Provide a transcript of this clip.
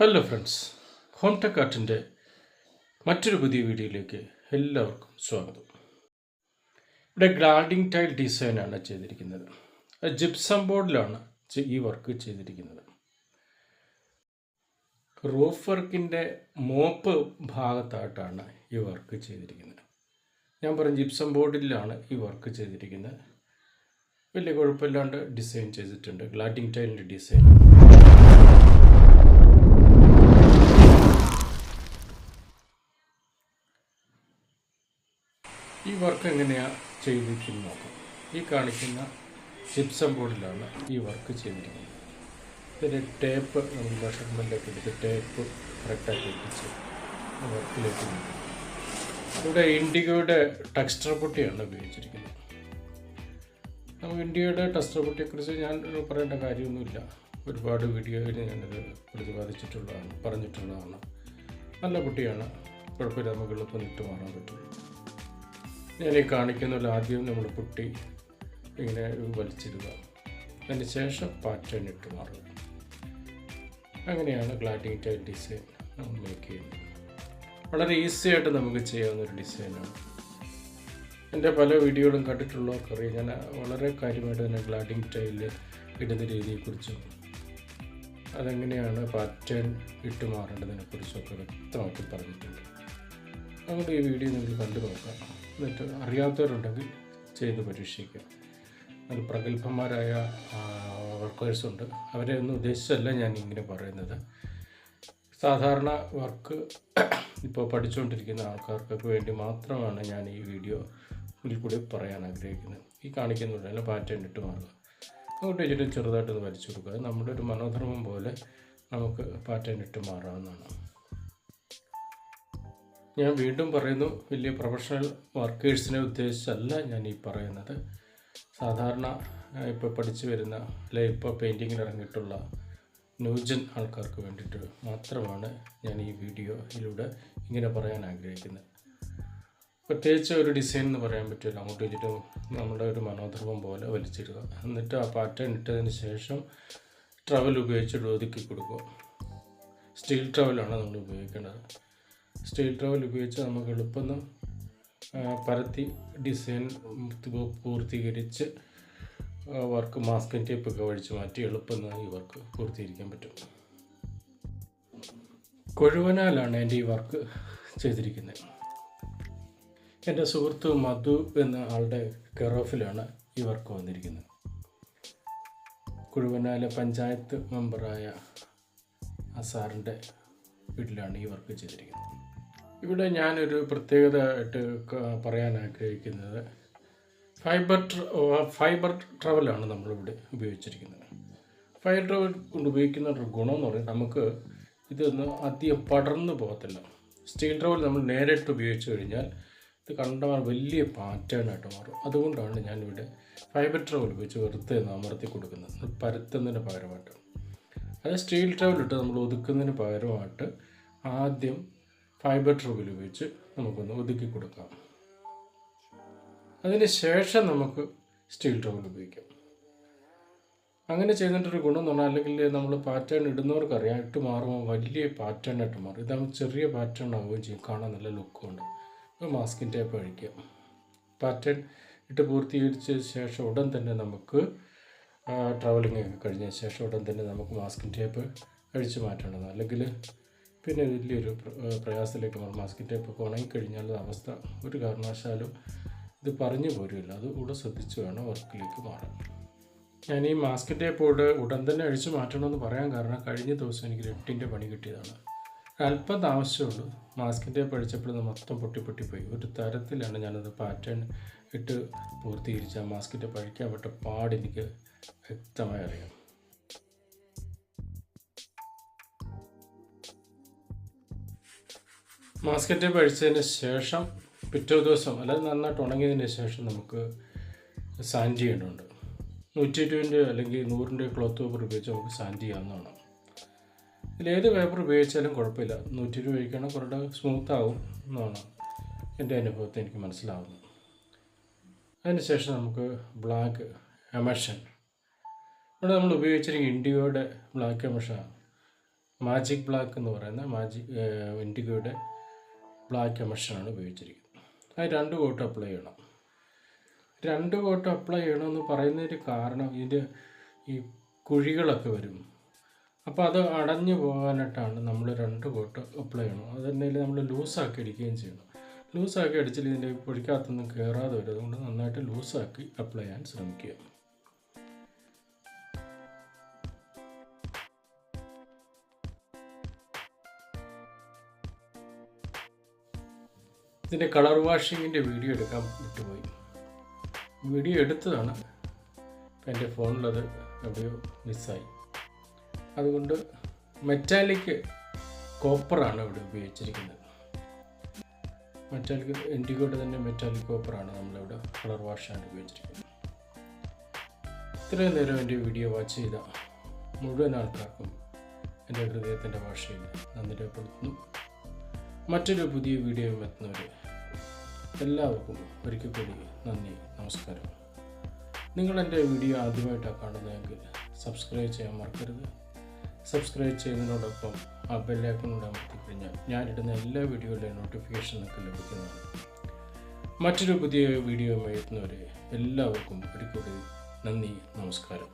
Hello friends home Tech ആർട്ടിന്റെ മറ്റൊരു പുതിയ വീഡിയോയിലേക്ക് എല്ലാവർക്കും സ്വാഗതം. ഇവിടെ ഗ്ലാഡിംഗ് ടൈൽ ഡിസൈനാണ് ചെയ്തിരിക്കുന്നത്. ജിപ്സം ബോർഡിലാണ് ഈ വർക്ക് ചെയ്തിരിക്കുന്നത്. റൂഫ് വർക്കിന്റെ മോപ്പ് ഭാഗത്തായിട്ടാണ് ഈ വർക്ക് ചെയ്തിരിക്കുന്നത്. ഞാൻ പറഞ്ഞു ജിപ്സം ബോർഡിലാണ് ഈ വർക്ക് ചെയ്തിരിക്കുന്നത്. വലിയ കുഴപ്പമില്ലാണ്ട് ഡിസൈൻ ചെയ്തിട്ടുണ്ട്. ഗ്ലാഡിംഗ് ടൈലിന്റെ ഡിസൈൻ ഈ വർക്ക് എങ്ങനെയാണ് ചെയ്തിരിക്കുന്നത് നോക്കാം. ഈ കാണിക്കുന്ന ജിപ്സം ബോർഡിലാണ് ഈ വർക്ക് ചെയ്തിരിക്കുന്നത്. പിന്നെ ടേപ്പ് നമ്മൾ മെഷർമെന്റൊക്കെ എടുത്ത് ടേപ്പ് കറക്റ്റാക്കി ഒട്ടിച്ച് വർക്കിലേക്ക്. ഇവിടെ ഇൻഡിഗോയുടെ ടെക്സ്റ്റർ പൊട്ടിയാണ് ഉപയോഗിച്ചിരിക്കുന്നത്. നമുക്ക് ഇന്ത്യയുടെ ടെക്സ്റ്റർ പൊട്ടിയെക്കുറിച്ച് ഞാൻ പറയേണ്ട കാര്യമൊന്നുമില്ല. ഒരുപാട് വീഡിയോയിൽ ഞാനത് പ്രതിപാദിച്ചിട്ടുള്ളതാണ് പറഞ്ഞിട്ടുള്ളതാണ്. നല്ല കുട്ടിയാണ് കുഴപ്പമില്ല നമുക്ക് എളുപ്പം നിട്ട് മാറാൻ പറ്റും ഞാൻ ഈ കാണിക്കുന്നതിൽ ആദ്യം നമ്മൾ പുട്ടി ഇങ്ങനെ വലിച്ചിടുക. അതിന് ശേഷം പാറ്റേൺ ഇട്ട് മാറുക. അങ്ങനെയാണ് ഗ്ലാഡിങ് ടൈൽ ഡിസൈൻ നമ്മൾ മേക്ക് ചെയ്യുന്നത് വളരെ ഈസി ആയിട്ട് നമുക്ക് ചെയ്യാവുന്ന ഒരു ഡിസൈനാണ് എന്റെ പല വീഡിയോകളും കണ്ടിട്ടുള്ളവർക്ക് അറിയാം ഞാൻ വളരെ കാര്യമായിട്ട് തന്നെ ഗ്ലാഡിങ് ടൈൽ ഇടുന്ന രീതിയെക്കുറിച്ചും അതെങ്ങനെയാണ് പാറ്റേൺ ഇട്ട് മാറേണ്ടതിനെക്കുറിച്ചൊക്കെ വ്യക്തമാക്കി പറഞ്ഞിട്ടുണ്ട്. അതുകൊണ്ട് ഈ വീഡിയോ നിങ്ങൾ കണ്ടു നോക്കാം എന്നിട്ട് അറിയാത്തവരുണ്ടെങ്കിൽ ചെയ്ത് പരീക്ഷിക്കുക. നല്ല പ്രഗത്ഭന്മാരായ വർക്കേഴ്സ് ഉണ്ട്. അവരെ ഒന്നും ഉദ്ദേശിച്ചല്ല ഞാൻ ഇങ്ങനെ പറയുന്നത്. സാധാരണ വർക്ക് ഇപ്പോൾ പഠിച്ചുകൊണ്ടിരിക്കുന്ന ആൾക്കാർക്കൊക്കെ വേണ്ടി മാത്രമാണ് ഞാൻ ഈ വീഡിയോ കൂടി പറയാൻ ആഗ്രഹിക്കുന്നത്. ഈ കാണിക്കുന്നുണ്ട് അല്ല പാറ്റേൺ ഇട്ട് മാറുക. അങ്ങോട്ട് വെച്ചിട്ട് ചെറുതായിട്ടൊന്ന് വലിച്ചു കൊടുക്കുക. നമ്മുടെ ഒരു മനോധർമ്മം പോലെ നമുക്ക് പാറ്റേൺ ഇട്ട് മാറാവുന്നതാണ്. ഞാൻ വീണ്ടും പറയുന്നു വലിയ പ്രൊഫഷണൽ വർക്കേഴ്സിനെ ഉദ്ദേശിച്ചല്ല ഞാൻ ഈ പറയുന്നത്. സാധാരണ ഇപ്പോൾ പഠിച്ചു വരുന്ന അല്ലെ ഇപ്പോൾ പെയിന്റിങ്ങിന് ഇറങ്ങിയിട്ടുള്ള ന്യൂജൻ ആൾക്കാർക്ക് വേണ്ടിയിട്ട് മാത്രമാണ് ഞാൻ ഈ വീഡിയോയിലൂടെ ഇങ്ങനെ പറയാൻ ആഗ്രഹിക്കുന്നത്. പ്രത്യേകിച്ച് ഒരു ഡിസൈൻ എന്ന് പറയാൻ പറ്റില്ല. അങ്ങോട്ട് വെച്ചിട്ട് നമ്മുടെ ഒരു മനോധർമ്മം പോലെ വലിച്ചിടുക. എന്നിട്ട് ആ പാറ്റേൺ ഇട്ടതിന് ശേഷം ട്രവൽ ഉപയോഗിച്ച് ഒതുക്കി കൊടുക്കുക. സ്റ്റീൽ ട്രവലാണ് നമ്മൾ ഉപയോഗിക്കേണ്ടത്. സ്റ്റീൽ ട്രവൽ ഉപയോഗിച്ച് നമുക്ക് എളുപ്പം പരത്തി ഡിസൈൻ പൂർത്തീകരിച്ച് വർക്ക് മാസ്കിൻ ടേപ്പൊക്കെ വഴിച്ച് മാറ്റി എളുപ്പം ഈ വർക്ക് പൂർത്തീകരിക്കാൻ പറ്റും. കൊഴുവനാലാണ് എന്റെ ഈ വർക്ക് ചെയ്തിരിക്കുന്നത്. എന്റെ സുഹൃത്ത് മധു എന്ന ആളുടെ കെറോഫിലാണ് ഈ വർക്ക് വന്നിരിക്കുന്നത്. കുഴുവനാലെ പഞ്ചായത്ത് മെമ്പറായ ആ സാറിന്റെ വീട്ടിലാണ് ഈ വർക്ക് ചെയ്തിരിക്കുന്നത്. ഇവിടെ ഞാനൊരു പ്രത്യേകത ആയിട്ട് പറയാൻ ആഗ്രഹിക്കുന്നത് ഫൈബർ ഫൈബർ ട്രവലാണ് നമ്മളിവിടെ ഉപയോഗിച്ചിരിക്കുന്നത്. ഫൈബർ ട്രവൽ കൊണ്ട് ഉപയോഗിക്കുന്ന ഒരു ഗുണം എന്ന് പറയുന്നത് നമുക്ക് ഇതൊന്നും അധികം പടർന്നു പോകത്തില്ല. സ്റ്റീൽ ട്രവൽ നമ്മൾ നേരിട്ട് ഉപയോഗിച്ച് കഴിഞ്ഞാൽ ഇത് കണ്ടാൽ വലിയ പാറ്റേണായിട്ട് മാറും. അതുകൊണ്ടാണ് ഞാനിവിടെ ഫൈബർ ട്രവൽ ഉപയോഗിച്ച് വെറുതെ അമർത്തി കൊടുക്കുന്നത്. പരത്തുന്നതിന് പകരമായിട്ട്. അത് സ്റ്റീൽ ട്രവൽ ഇട്ട് നമ്മൾ ഒതുക്കുന്നതിന് പകരമായിട്ട് ആദ്യം ഫൈബർ ട്രൂബിൽ ഉപയോഗിച്ച് നമുക്കൊന്ന് ഒതുക്കി കൊടുക്കാം. അതിന് ശേഷം നമുക്ക് സ്റ്റീൽ ട്രൂബിൽ ഉപയോഗിക്കാം. അങ്ങനെ ചെയ്തിട്ടൊരു ഗുണം എന്ന് പറഞ്ഞാൽ അല്ലെങ്കിൽ നമ്മൾ പാറ്റേൺ ഇടുന്നവർക്കറിയാം ഇട്ട് മാറുമ്പോൾ വലിയ പാറ്റേൺ ആയിട്ട് മാറും. ഇതാകുമ്പോൾ ചെറിയ പാറ്റേൺ ആവുകയും ചെയ്യും. കാണാൻ നല്ല ലുക്കും ഉണ്ട്. ഇപ്പോൾ മാസ്കിൻ ടേപ്പ് അഴിക്കുക പാറ്റേൺ ഇട്ട് പൂർത്തീകരിച്ച ശേഷം ഉടൻ തന്നെ നമുക്ക് ട്രാവലിംഗ് ഒക്കെ കഴിഞ്ഞ ശേഷം ഉടൻ തന്നെ നമുക്ക് മാസ്കിൻ ടേപ്പ് അഴിച്ചു മാറ്റേണ്ടതാണ്. അല്ലെങ്കിൽ പിന്നെ വലിയൊരു പ്രയാസത്തിലേക്ക് മാറും മാസ്കിൻ ഇപ്പോൾ ഉണങ്ങിക്കഴിഞ്ഞാൽ അവസ്ഥ ഒരു കാരണവശാലും ഇത് പറഞ്ഞു പോരുമില്ല അത് കൂടെ ശ്രദ്ധിച്ച് വേണം വർക്കിലേക്ക് മാറാൻ. ഞാൻ ഈ മാസ്കിൻ ടേപ്പോട് ഉടൻ തന്നെ അഴിച്ചു മാറ്റണമെന്ന് പറയാൻ കാരണം കഴിഞ്ഞ ദിവസം എനിക്ക് ലെഫ്റ്റിന്റെ പണി കിട്ടിയതാണ്. അല്പം താമസിച്ചുള്ളൂ. മാസ്ക് ടേപ്പ് അഴിച്ചപ്പോൾ മൊത്തം പൊട്ടി പൊട്ടിപ്പോയി. ഒരു തരത്തിലാണ് ഞാനത് പാറ്റേൺ ഇട്ട് പൂർത്തീകരിച്ച മാസ്ക് ടേപ്പ് അഴിക്കാൻ പറ്റ പാടെനിക്ക് വ്യക്തമായി അറിയാം. മാസ്കിൻ പഴിച്ചതിന് ശേഷം പിറ്റേ ദിവസം അല്ലാതെ നന്നായിട്ട് ഉണങ്ങിയതിന് ശേഷം നമുക്ക് സാൻഡ് ചെയ്യേണ്ടതുണ്ട്. നൂറ്റി ഇരുപതിന്റെ അല്ലെങ്കിൽ നൂറിന്റെ ക്ലോത്ത് പേപ്പർ ഉപയോഗിച്ച് നമുക്ക് സാൻഡ് ചെയ്യാവുന്നതാണ്. ഇതിലേത് പേപ്പർ ഉപയോഗിച്ചാലും കുഴപ്പമില്ല. നൂറ്റി ഇരുപത് ഉപയോഗിക്കണം കുറേ സ്മൂത്ത് ആവും എന്നാണ് എന്റെ അനുഭവത്തിൽ എനിക്ക് മനസ്സിലാവുന്നത്. അതിനുശേഷം നമുക്ക് ബ്ലാക്ക് എമഷൻ ഇവിടെ നമ്മൾ ഉപയോഗിച്ചിരിക്കുന്ന ഇൻഡിയോയുടെ ബ്ലാക്ക് എമഷനാണ് മാജിക് ബ്ലാക്ക് എന്ന് പറയുന്ന മാജിക് ഇൻഡിഗോയുടെ ബ്ലാക്ക് കമ്മീഷനാണ് ഉപയോഗിച്ചിരിക്കുന്നത്. അത് രണ്ട് കോട്ട് അപ്ലൈ ചെയ്യണം. രണ്ട് കോട്ട് അപ്ലൈ ചെയ്യണമെന്ന് പറയുന്നതിന് കാരണം ഇതിന്റെ ഈ കുഴികളൊക്കെ വരും. അപ്പോൾ അത് അടഞ്ഞു പോകാനായിട്ടാണ് നമ്മൾ രണ്ട് കോട്ട് അപ്ലൈ ചെയ്യണം. അത് തന്നെ നമ്മൾ ലൂസാക്കി അടിക്കുകയും ചെയ്യണം. ലൂസാക്കി അടിച്ചാൽ ഇതിന്റെ പൊടിക്കകത്തൊന്നും കയറാതെ വരും. അതുകൊണ്ട് നന്നായിട്ട് ലൂസാക്കി അപ്ലൈ ചെയ്യാൻ ശ്രമിക്കുക. ഇതിന്റെ കളർ വാഷിങ്ങിന്റെ വീഡിയോ എടുക്കാൻ വിട്ടുപോയി വീഡിയോ എടുത്തതാണ്. എന്റെ ഫോണിലത് എവിടെയോ മിസ്സായി. അതുകൊണ്ട് മെറ്റാലിക് കോപ്പറാണ് ഇവിടെ ഉപയോഗിച്ചിരിക്കുന്നത്. മെറ്റാലിക് ഇൻഡിഗോയുടെ തന്നെ മെറ്റാലിക് കോപ്പറാണ് നമ്മളിവിടെ കളർ വാഷാണ് ഉപയോഗിച്ചിരിക്കുന്നത്. ഇത്രയും നേരം എന്റെ വീഡിയോ വാച്ച് ചെയ്ത മുഴുവൻ ആൾക്കാർക്കും എന്റെ ഹൃദയത്തിന്റെ ഭാഷയിൽ നന്ദി രേഖപ്പെടുത്തുന്നു. മറ്റൊരു പുതിയ വീഡിയോ എത്തുന്നവരെ എല്ലാവർക്കും ഒരിക്കൽ കൂടി നന്ദി നമസ്കാരം. നിങ്ങൾ എന്റെ വീഡിയോ ആദ്യമായിട്ടാണ് കാണുന്നതെങ്കിൽ സബ്സ്ക്രൈബ് ചെയ്യാൻ മറക്കരുത്. സബ്സ്ക്രൈബ് ചെയ്യുന്നതിനോടൊപ്പം ആ ബെല്ലൈക്കണൂടെ അമർത്തിക്കഴിഞ്ഞാൽ ഞാനിടുന്ന എല്ലാ വീഡിയോയുടെയും നോട്ടിഫിക്കേഷൻ നിങ്ങൾക്ക് ലഭിക്കുന്നതാണ്. മറ്റൊരു പുതിയ വീഡിയോ എത്തുന്നവരെ എല്ലാവർക്കും ഒരിക്കൽ നന്ദി നമസ്കാരം.